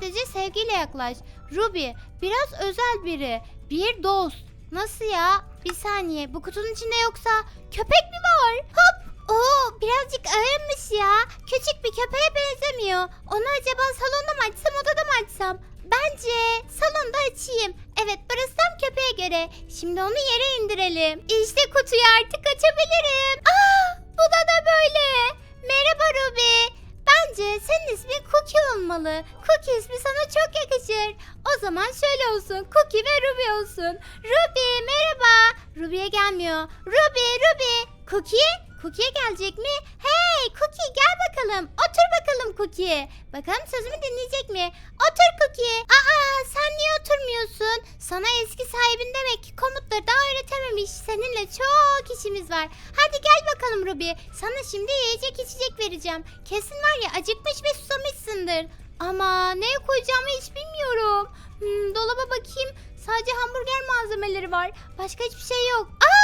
Sadece sevgiyle yaklaş. Ruby biraz özel biri. Bir dost. Nasıl ya? Bir saniye. Bu kutunun içinde yoksa köpek mi var? Hop. Oo birazcık ağırmış ya. Küçük bir köpeğe benzemiyor. Onu acaba salonda mı açsam odada mı açsam? Bence salonda açayım. Evet burası tam köpeğe göre. Şimdi onu yere indirelim. İşte kutuyu artık açabilirim. Aa bu da da böyle. Merhaba Ruby. Bence senin ismin Cookie olmalı. Cookie ismi sana çok yakışır. O zaman şöyle olsun. Cookie ve Ruby olsun. Ruby merhaba. Ruby'ye gelmiyor. Ruby Ruby. Cookie? Cookie'ye gelecek mi? Hey Cookie gel bakalım. Otur bakalım Cookie. Bakalım sözümü dinleyecek mi? Otur Cookie. Aa sen niye oturmuyorsun? Sana eski sahibin demek ki komutları daha öğretememiş. Seninle çok işimiz var. Hadi gel bakalım Ruby. Sana şimdi yiyecek içecek vereceğim. Kesin var ya acıkmış ve susamışsındır. Ama neye koyacağımı hiç bilmiyorum. Hmm, dolaba bakayım. Sadece hamburger malzemeleri var. Başka hiçbir şey yok. Aa!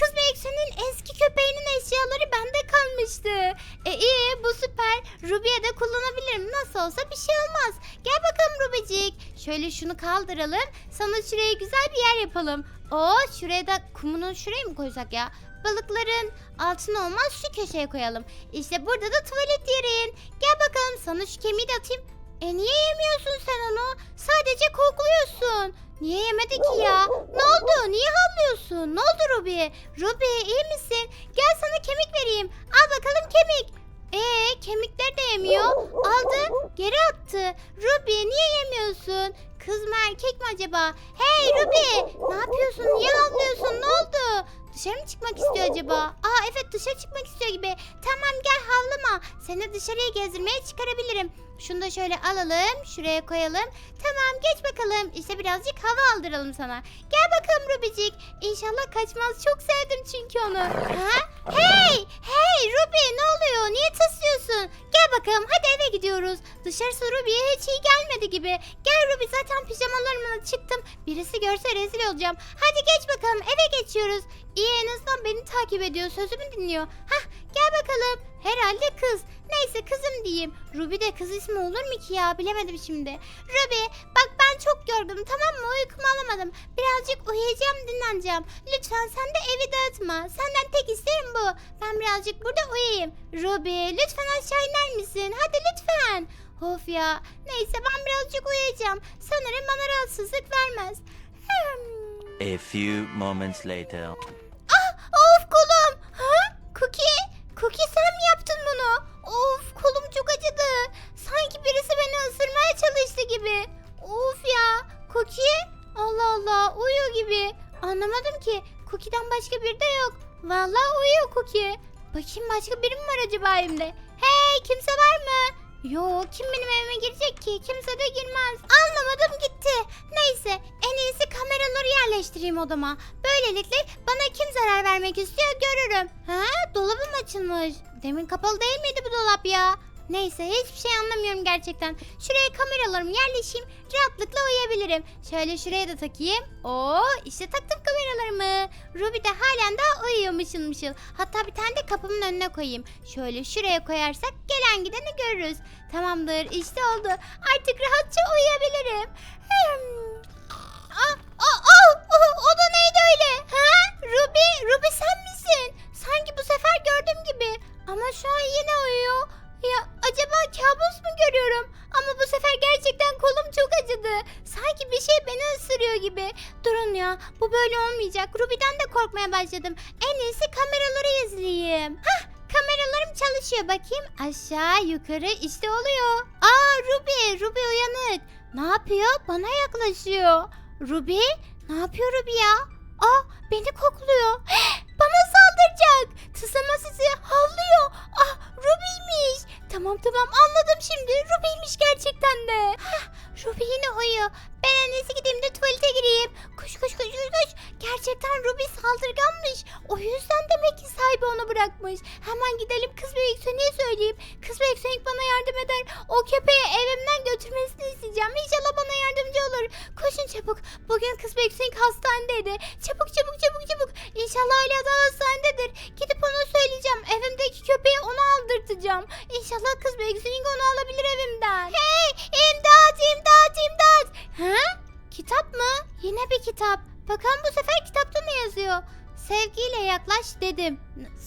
Kız Beksen'in eski köpeğinin eşyaları bende kalmıştı. E iyi bu süper. Ruby'ye de kullanabilirim. Nasıl olsa bir şey olmaz. Gel bakalım Ruby'cik. Şöyle şunu kaldıralım. Sana şuraya güzel bir yer yapalım. Oo şuraya da kumunu şuraya mı koysak ya? Balıkların altına olmaz şu köşeye koyalım. İşte burada da tuvalet yerin. Gel bakalım sana şu kemiği de atayım. E niye yemiyorsun sen onu? Sadece kokluyorsun. Niye yemedi ki ya? Ne oldu? Niye havlıyorsun? Ne oldu Ruby? Ruby iyi misin? Gel sana kemik vereyim. Al bakalım kemik. Ee kemikleri de yemiyor. Aldı geri attı. Ruby niye yemiyorsun? Kız mı erkek mi acaba? Hey Ruby ne yapıyorsun? Niye havlıyorsun? Ne oldu? Dışarı mı çıkmak istiyor acaba? Aa evet dışarı çıkmak istiyor gibi. Tamam gel havlama. Seni dışarıya gezdirmeye çıkarabilirim. Şunu da şöyle alalım. Şuraya koyalım. Tamam geç bakalım. İşte birazcık hava aldıralım sana. Gel bakalım Rubicik. İnşallah kaçmaz. Çok sevdim çünkü onu. Ha? Hey! Hey Ruby ne oluyor? Niye tıslıyorsun? Gel bakalım hadi eve gidiyoruz. Dışarısı Ruby'ye hiç iyi gelmedi gibi. Gel Ruby zaten pijamalarımla çıktım. Birisi görse rezil olacağım. Hadi geç bakalım eve geçiyoruz. İyi en azından beni takip ediyor. Sözümü dinliyor. Hah gel bakalım. Herhalde kız. Neyse kızım diyeyim. Ruby de kız ismi olur mu ki ya bilemedim şimdi. Ruby bak ben çok yorgunum tamam mı uykumu alamadım. Birazcık uyuyacağım dinleneceğim. Lütfen sen de evi dağıtma. Senden tek isteğim bu. Ben birazcık burada uyuyayım. Ruby lütfen aşağı iner misin? Hadi lütfen. Of ya. Neyse ben birazcık uyuyacağım. Sanırım bana rahatsızlık vermez. Hmm. A few moments later. Cookie? Cookie sen mi yaptın bunu? Of kolum çok acıdı. Sanki birisi beni ısırmaya çalıştı gibi. Of ya. Cookie? Allah Allah uyuyor gibi. Anlamadım ki. Cookie'den başka bir de yok. Vallahi uyuyor Cookie. Bakayım başka biri mi var acaba evimde? Hey kimse var mı? Yok kim benim evime girecek ki? Kimse de girmez. Anlamadım gitti. Neyse en iyisi kameraları yerleştireyim odama. Böylelikle bana kim zarar vermek istiyor görürüm. Ha dolabım açılmış. Demin kapalı değil miydi bu dolap ya? Neyse hiçbir şey anlamıyorum gerçekten. Şuraya kameralarımı yerleşeyim. Rahatlıkla uyuyabilirim. Şöyle şuraya da takayım. Oo işte taktım kameralarımı. Ruby de halen daha uyuyor mışıl mışıl. Hatta bir tane de kapımın önüne koyayım. Şöyle şuraya koyarsak gelen gideni görürüz. Tamamdır işte oldu. Artık rahatça uyuyabilirim. Hmm. Aa, aa, aa, o, da neydi öyle? Ha? Ruby, Ruby sen misin? Sanki bu sefer gördüğüm gibi. Ama şu an yine uyuyor. Ya acaba kabus mu görüyorum? Ama bu sefer gerçekten kolum çok acıdı. Sanki bir şey beni ısırıyor gibi. Durun ya bu böyle olmayacak. Ruby'den de korkmaya başladım. En iyisi kameraları izleyeyim. Hah kameralarım çalışıyor bakayım. Aşağı yukarı işte oluyor. Aa Ruby, Ruby uyanık. Ne yapıyor? Bana yaklaşıyor. Ruby? Ne yapıyor Ruby ya? Aa beni kokluyor. Bana saldıracak. Tıslama sizi havlıyor. Ah Ruby'ymiş. Tamam tamam anladım şimdi. Ruby'ymiş gerçekten de. Hah, Ruby yine uyuyor. Ben en iyisi gideyim de tuvalete gireyim. Koş koş koş koş koş. Gerçekten Ruby saldırganmış. O yüzden demek ki sahibi onu bırakmış. Hemen gidelim kız büyük Sönük'e söyleyeyim. Kız büyük Sönük bana yardım eder. O köpeği evimden götürmeye söyleyeceğim. İnşallah bana yardımcı olur. Koşun çabuk. Bugün kız Beksink hastanedeydi. Çabuk çabuk çabuk çabuk. İnşallah hala da hastanededir. Gidip ona söyleyeceğim. Evimdeki köpeği ona aldırtacağım. İnşallah kız Beksink onu alabilir evimden. Hey imdat imdat imdat. Ha? Kitap mı? Yine bir kitap. Bakalım bu sefer kitapta ne yazıyor? Sevgiyle yaklaş dedim.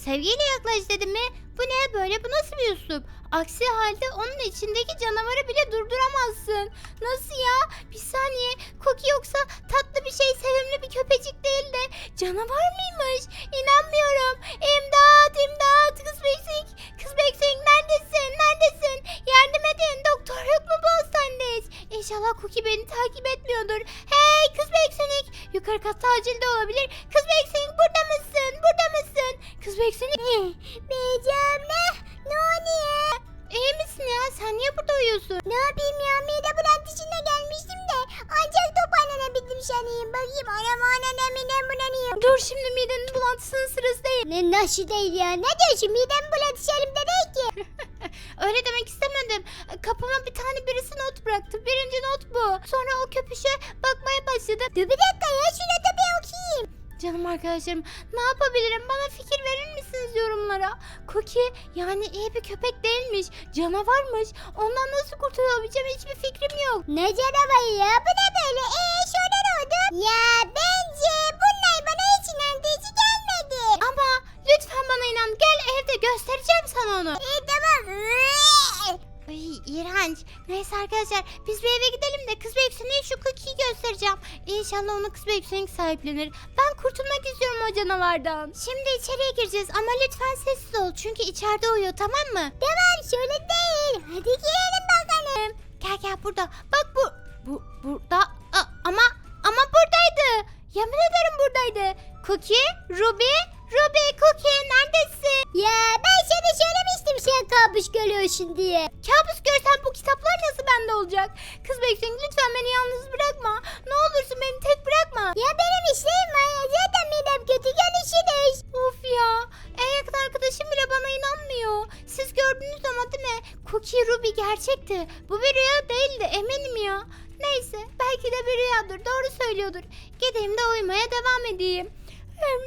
Sevgiyle yaklaş dedim mi? Bu ne böyle? Bu nasıl bir üslup? Aksi halde onun içindeki canavarı bile durduramazsın. Nasıl ya? Bir saniye. Cookie yoksa tatlı bir şey, sevimli bir köpecik değil de canavar mıymış? İnanmıyorum. İmdat, İnşallah Cookie beni takip etmiyordur. Hey kız Beksik. Yukarı katta acil de olabilir. Kız Beksik burada mısın? Burada mısın? Kız Beksik. Beyeceğim ne? Ne oluyor? İyi misin ya? Sen niye burada uyuyorsun? Ne yapayım ya mide bulantısına gelmiştim de ancak toparlanabildim sanayım. Bakayım anam anam midem bulanıyor. Dur şimdi midenin bulantısının sırası değil. Ne nasıl değil ya ne diyorsun midem bulantısı elimde değil ki. Öyle demek istemedim. Kapıma bir tane birisi not bıraktı. Birinci not bu. Sonra o köpüşe bakmaya başladım. Dur bir dakika ya şunu da bir okuyayım. Canım arkadaşlarım ne yapabilirim? Bana fikir verir misiniz yorumlara? Cookie yani iyi bir köpek değilmiş. Canavarmış. Ondan nasıl kurtulabileceğim hiçbir fikrim yok. Ne canavarı ya bu ne böyle eee sonra ne oldu? Ya bence bunlar bana hiç inandırıcı gelmedi. Ama lütfen bana inan. Gel evde göstereceğim sana onu. İyi tamam. Ay iğrenç. Neyse arkadaşlar biz bir eve gidelim de kız Beksin'e şu cookie'yi göstereceğim. İnşallah onu kız Beksin sahiplenir. Ben kurtulmak istiyorum o canavardan. Şimdi içeriye gireceğiz ama lütfen sessiz ol. Çünkü içeride uyuyor tamam mı? Tamam şöyle değil. Hadi girelim bakalım. Gel gel burada. Bak bu bu burada A- ama ama buradaydı. Yemin ederim buradaydı. Cookie, Ruby, Ruby, Cookie neredesin? Ya ben sana söylemiştim sen kabus görüyorsun diye. Kabus görsen bu kitaplar nasıl bende olacak? Kız Beksin lütfen beni yalnız bırakma. Ne olursun beni tek bırakma. Ya benim işlerim var ya zaten midem kötü görüşürüz. Of ya. En yakın arkadaşım bile bana inanmıyor. Siz gördünüz ama değil mi? Cookie Ruby gerçekti. Bu bir rüya değildi eminim ya. Neyse belki de bir rüyadır. Doğru söylüyordur. Gideyim de uyumaya devam edeyim. Hem,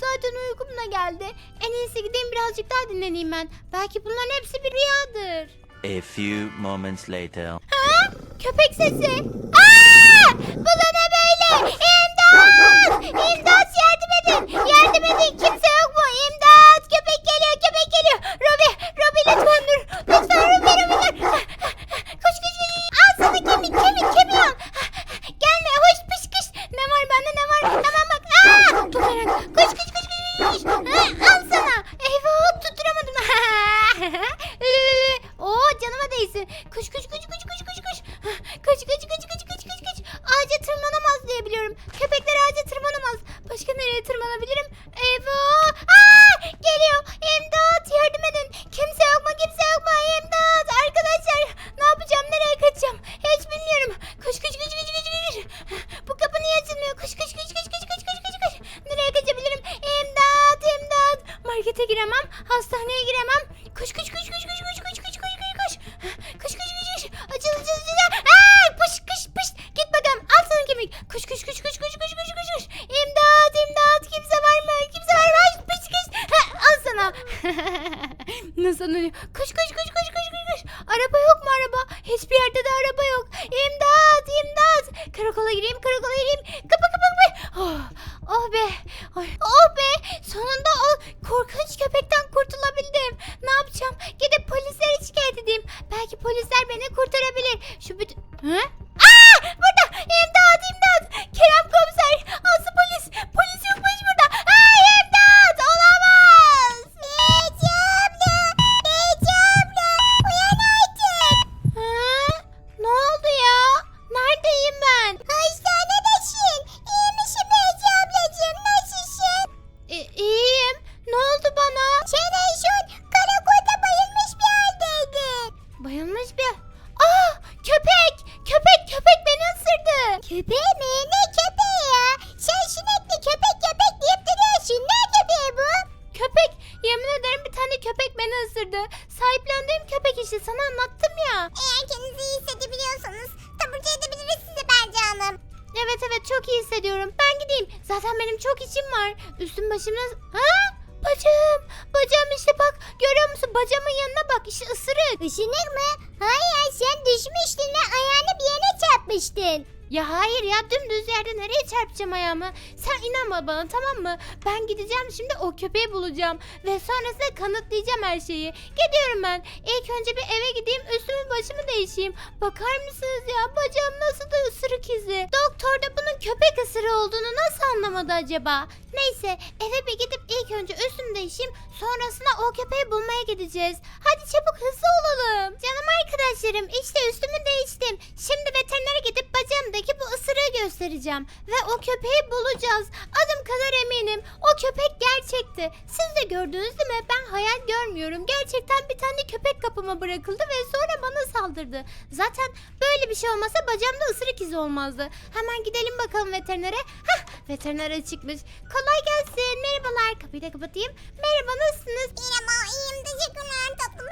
Zaten uykum da geldi. En iyisi gideyim birazcık daha dinleneyim ben. Belki bunların hepsi bir rüyadır. A few moments later. Ha? Köpek sesi. Aa! Bu da ne böyle? İmdat! İmdat yardım edin. Yardım edin. Kimse yok mu? İmdat! Köpek geliyor, köpek geliyor. Robi, Robi lütfen dur. Sonic koş koş koş koş koş koş saldırdı. Sahiplendiğim köpek işte sana anlattım ya. Eğer kendinizi iyi hissedebiliyorsanız taburcu edebiliriz sizi bence hanım. Evet evet çok iyi hissediyorum. Ben gideyim. Zaten benim çok işim var. Üstüm başımda... Ha? Bacağım. Bacağım işte bak. Görüyor musun? Bacağımın yanına bak. İşte ısırık. Işınık mı? Hayır sen düşmüştün ve ayağını bir yere çarpmıştın. Ya hayır ya dümdüz yerde nereye çarpacağım ayağımı? Sen inanma bana tamam mı? Ben gideceğim şimdi o köpeği bulacağım. Ve sonrasında kanıtlayacağım her şeyi. Gidiyorum ben. İlk önce bir eve gideyim üstümü başımı değişeyim. Bakar mısınız ya bacağım nasıl da ısırık izi. Doktor da bunun köpek ısırığı olduğunu nasıl anlamadı acaba? Neyse eve bir gidip ilk önce üstümü değişeyim. Sonrasında o köpeği bulmaya gideceğiz. Hadi çabuk hızlı olalım. Canım arkadaşlarım işte üstümü değiştim. Şimdi veterinere gidip bacağımdaki bu ısırığı göstereceğim. Ve o köpeği bulacağız. Adım kadar eminim. O köpek gerçekti. Siz de gördünüz değil mi? Ben hayal görmüyorum. Gerçekten bir tane köpek kapıma bırakıldı ve sonra bana saldırdı. Zaten böyle bir şey olmasa bacağımda ısırık izi olmazdı. Hemen gidelim bakalım veterinere. Hah veteriner çıkmış. Kolay gelsin. Merhabalar. Kapıyı da kapatayım. Merhaba nasılsınız? Merhaba iyiyim teşekkürler tatlım.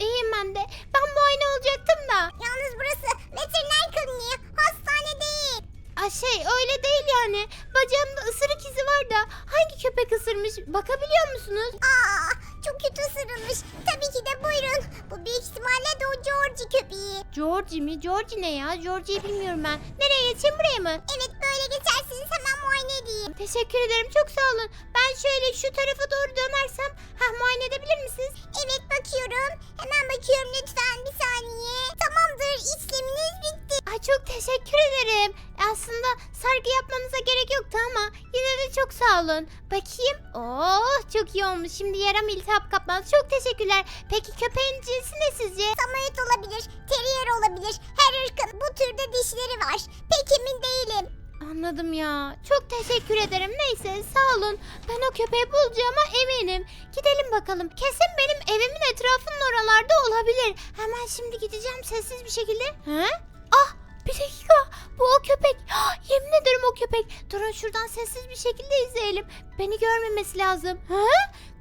İyiyim ben de. Ben muayene olacaktım da. Yalnız burası veteriner kliniği hastane değil. Aa, şey öyle değil yani. Bacağımda ısırık izi var da hangi köpek ısırmış bakabiliyor musunuz? Aa çok kötü ısırılmış. Tabii ki de buyurun. Bu büyük ihtimalle de o Georgie köpeği. Georgie mi? Georgie ne ya? Georgie'yi bilmiyorum ben. Nereye geçeyim buraya mı? Evet böyle geçersiniz hemen muayene edeyim. Teşekkür ederim çok sağ olun. Ben şöyle şu tarafa doğru dönersem ha muayene edebilir misiniz? Evet bakıyorum. Hemen bakıyorum lütfen bir saniye. Tamamdır işleminiz bitti. Ay çok teşekkür ederim. Aslında sargı yapmanıza gerek yoktu ama yine de çok sağ olun. Bakayım. Oh çok iyi olmuş. Şimdi yaram iltihap kapmaz. Çok teşekkürler. Peki köpeğin cinsi ne sizce? Samoyed olabilir, terrier olabilir. Her ırkın bu türde dişleri var. Pek emin değilim. Anladım ya. Çok teşekkür ederim. Neyse sağ olun. Ben o köpeği bulacağıma eminim. Gidelim bakalım. Kesin benim evimin etrafının oralarda olabilir. Hemen şimdi gideceğim sessiz bir şekilde. He? Ah bir dakika. Bu o köpek. Ah, Yemin ederim o köpek. Durun şuradan sessiz bir şekilde izleyelim. Beni görmemesi lazım. He?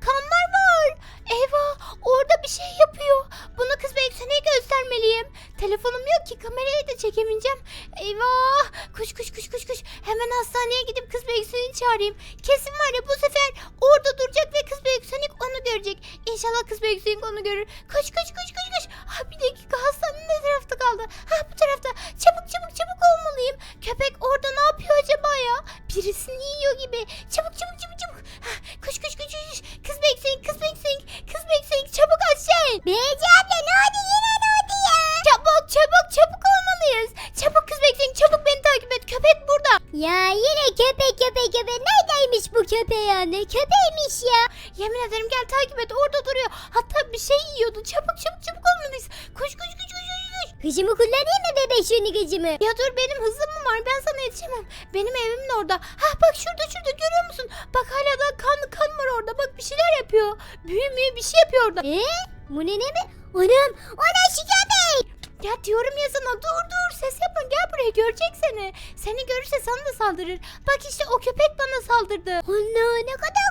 Kanlar var. Eyvah orada bir şey yapıyor. Bunu kız Beksen'e göstermeliyim. Telefonum yok ki kamerayı da çekemeyeceğim. Eyvah. Kuş kuş kuş kuş kuş. Hemen hastaneye gidip kız Beksen'i çağırayım. Kesin var ya bu sefer orada duracak ve kız Beksen'ik onu görecek. İnşallah kız Beksen'ik onu görür. Koş koş koş koş koş. Ha, bir dakika hastanenin ne tarafta kaldı? Ha bu tarafta. Çabuk çabuk çabuk olmalıyım. Köpek orada ne yapıyor acaba ya? Birisini yiyor gibi. Çabuk çabuk çabuk çabuk. Ha, koş koş koş koş. Kız Beksen'ik kız Beksen'ik kız Beksen'ik çabuk aşağı in. Beyci abla ne oldu yine ne oldu ya? Çabuk çabuk çabuk olmalıyız. Çabuk kız Beksen'ik çabuk beni takip et. Köpek burada. Ya yine köpek köpek köpek. Neredeymiş bu köpeği anne? Köpeğmiş ya. Yemin ederim gel takip et orada duruyor. Hatta bir şey yiyordu. Çabuk çabuk çabuk olmalıyız. Koş koş koş koş koş. Koş. Kızımı kullanayım mı bebek şunu kızımı? Ya dur benim hızım mı var ben sana yetişemem. Benim evimin orada. Ha bak şurada şurada görüyor musun? Bak hala da kan kan var orada. Bak bir şeyler yapıyor. Büyümüyor bir şey yapıyor orada. Ee? Bu ne ne mi? Anam şu köpek. Ya diyorum ya sana dur dur ses yapma gel buraya görecek seni. Seni görürse sana da saldırır. Bak işte o köpek bana saldırdı. Ana ne kadar.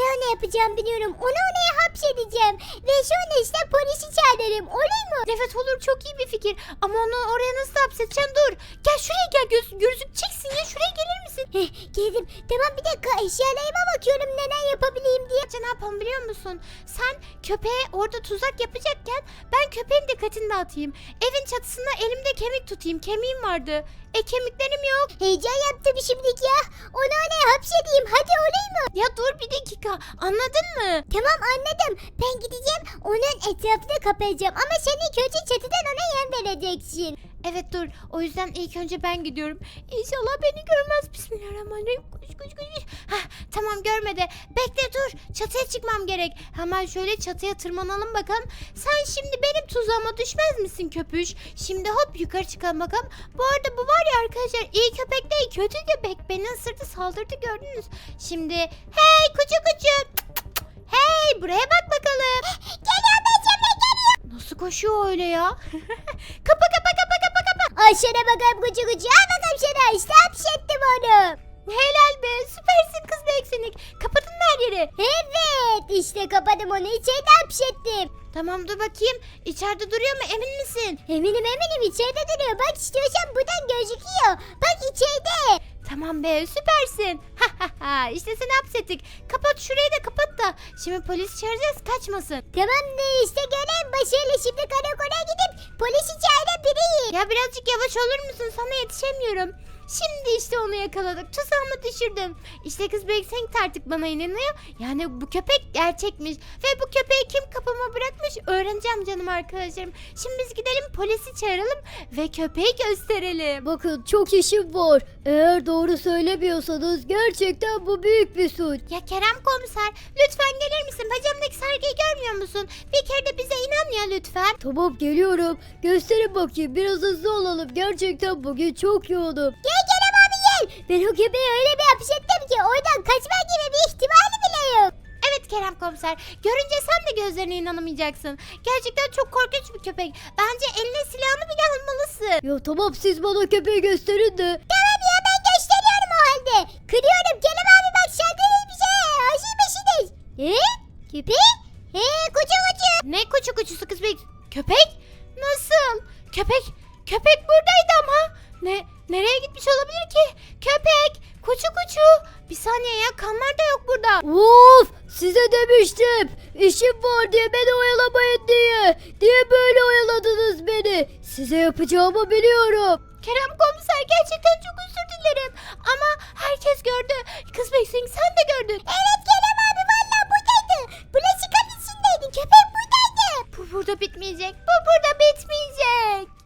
Ben ne yapacağım biliyorum. Onu oraya hapsedeceğim. Ve sonra işte polisi çağırırım. Olur mu? Evet olur çok iyi bir fikir. Ama onu oraya nasıl hapsedeceksin dur. Gel şuraya gel göz, gözükeceksin ya şuraya gelir misin? Heh, geldim. Tamam bir dakika eşyalarıma bakıyorum neler yapabileyim diye. Ne yapalım biliyor musun? Sen köpeğe orada tuzak yapacakken ben köpeğin dikkatini dağıtayım. Evin çatısında elimde kemik tutayım. Kemiğim vardı. E kemiklerim yok. Heyecan yaptım şimdilik ya. Onu oraya hapsedeyim. Hadi olur mu? Ya dur bir dakika. Anladın mı? Tamam anladım. Ben gideceğim onun etrafını kapayacağım. Ama sen ilk önce çatıdan ona yem vereceksin. Evet dur. O yüzden ilk önce ben gidiyorum. İnşallah beni görmez. Bismillahirrahmanirrahim. Koş koş koş. koş. Hah, tamam görmedi. Bekle dur. Çatıya çıkmam gerek. Hemen şöyle çatıya tırmanalım bakalım. Sen şimdi benim tuzağıma düşmez misin köpüş? Şimdi hop yukarı çıkalım bakalım. Bu arada bu var ya arkadaşlar iyi köpek değil kötü köpek. Beni ısırdı saldırdı gördünüz. Şimdi hey kucu kucu. Hey buraya bak bakalım. Geliyor Becemle geliyor. Nasıl koşuyor öyle ya? kapa Aşağıya bakalım kucu kucu. Al bakalım sana işte hapsettim onu. Helal be süpersin kız beksenik. Kapatın mı her yeri? Evet işte kapadım onu içeride hapsettim. Tamam dur bakayım. İçeride duruyor mu emin misin? Eminim eminim içeride duruyor. Bak istiyorsan buradan gözüküyor. Bak içeride. Tamam be süpersin. işte seni hapsettik. Kapat şurayı da kapat da. Şimdi polis çağıracağız kaçmasın. Tamam işte görev başarılı. Şimdi karakola gidip polisi çağırabiliriz. Ya birazcık yavaş olur musun? Sana yetişemiyorum. Şimdi işte onu yakaladık. Tuzağımı düşürdüm. İşte kız Beksenk artık bana inanıyor. Yani bu köpek gerçekmiş. Ve bu köpeği kim kapıma bırakmış öğreneceğim canım arkadaşlarım. Şimdi biz gidelim polisi çağıralım ve köpeği gösterelim. Bakın çok işim var. Eğer doğru söylemiyorsanız gerçekten bu büyük bir suç. Ya Kerem komiser lütfen gelir misin? Bacağımdaki sargıyı görmüyor musun? Bir kere de bize inan ya lütfen. Tamam geliyorum. Gösterin bakayım biraz hızlı olalım. Gerçekten bugün çok yoğunum. Gel. Ben o köpeği öyle bir hapsettim ki oradan kaçma gibi bir ihtimali bile yok. Evet Kerem komiser. Görünce sen de gözlerine inanamayacaksın. Gerçekten çok korkunç bir köpek. Bence eline silahını bile almalısın. Ya tamam siz bana köpeği gösterin de. Tamam ya ben gösteriyorum o halde. Kırıyorum Kerem abi bak şarkı bir şey. Aşırı beşiniz. He? Köpek? He kucu kucu. Ne kuçu kuçusu kız bek? Köpek? Nasıl? Köpek? Köpek buradaydı ama. Ne? Nereye gitmiş olabilir ki? Köpek! Kuçu kuçu! Bir saniye ya kanlar da yok burada. Of size demiştim. İşim var diye beni oyalamayın diye. Diye böyle oyaladınız beni. Size yapacağımı biliyorum. Kerem komiser gerçekten çok özür dilerim. Ama herkes gördü. Kız Beksin sen de gördün. Evet Kerem abi valla buradaydı. Bulaşık içindeydi. Köpek buradaydı. Bu burada bitmeyecek. Bu burada bitmeyecek.